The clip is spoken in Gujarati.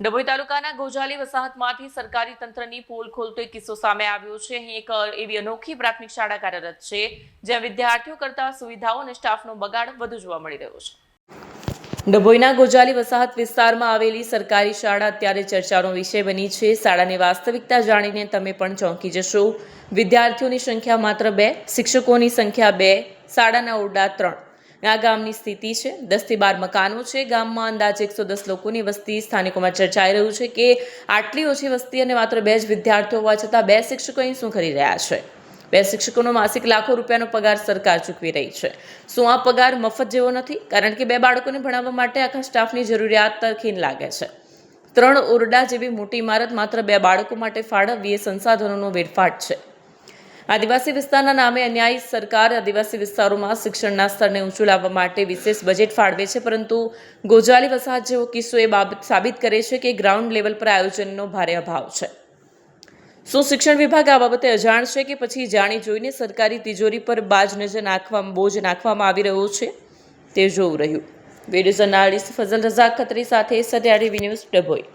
ડભોઈ તાલુકાના ગોજાલી વસાહતમાંથી સરકારી તંત્રની પોલ ખોલતો એક કિસ્સો સામે આવ્યો છે. અહીં એક એવી અનોખી પ્રાથમિક શાળા કાર્યરત છે, જ્યાં વિદ્યાર્થીઓ કરતા સુવિધાઓ અને સ્ટાફનો બગાડ વધુ જોવા મળી રહ્યો છે. ડભોઈના ગોજાલી વસાહત વિસ્તારમાં આવેલી સરકારી શાળા અત્યારે ચર્ચાનો વિષય બની છે. શાળાની વાસ્તવિકતા જાણીને તમે પણ ચોંકી જશો. વિદ્યાર્થીઓની સંખ્યા માત્ર બે, શિક્ષકોની સંખ્યા બે, શાળાના ઓરડા ત્રણ. આ ગામની સ્થિતિ છે. દસથી બાર મકાનો છે. ગામમાં અંદાજે એકસો દસ લોકોની વસ્તી સ્થાનિકોમાં ચર્ચાઈ રહ્યું છે કે આટલી ઓછી વસ્તી અને માત્ર બે જ વિદ્યાર્થીઓ હોવા છતાં બે શિક્ષકો અહીં શું કરી રહ્યા છે? બે શિક્ષકોનો માસિક લાખો રૂપિયાનો પગાર સરકાર ચૂકવી રહી છે. શું આ પગાર મફત જેવો નથી? કારણ કે બે બાળકોને ભણાવવા માટે આખા સ્ટાફની જરૂરિયાત તરખીન લાગે છે. ત્રણ ઓરડા જેવી મોટી ઇમારત માત્ર બે બાળકો માટે ફાળવવી એ સંસાધનોનો વેડફાટ છે. આદિવાસી વિસ્તારના નામે અન્યાયી સરકાર આદિવાસી વિસ્તારોમાં શિક્ષણના સ્તરને ઊંચું લાવવા માટે વિશેષ બજેટ ફાળવે છે, પરંતુ ગોજાલી વસાહત જેવો કિસ્સો એ બાબત સાબિત કરે છે કે ગ્રાઉન્ડ લેવલ પર આયોજનનો ભારે અભાવ છે. શું શિક્ષણ વિભાગ આ બાબતે અજાણ છે કે પછી જાણી જોઈને સરકારી તિજોરી પર બાજ નજર નાખવા, બોજ નાખવામાં આવી રહ્યો છે? તે જોવું રહ્યું. વીડિયો જર્નાલિસ્ટ ફઝલ રઝાક ખત્રી સાથે સત્યારી ન્યૂઝ ડભોઈ.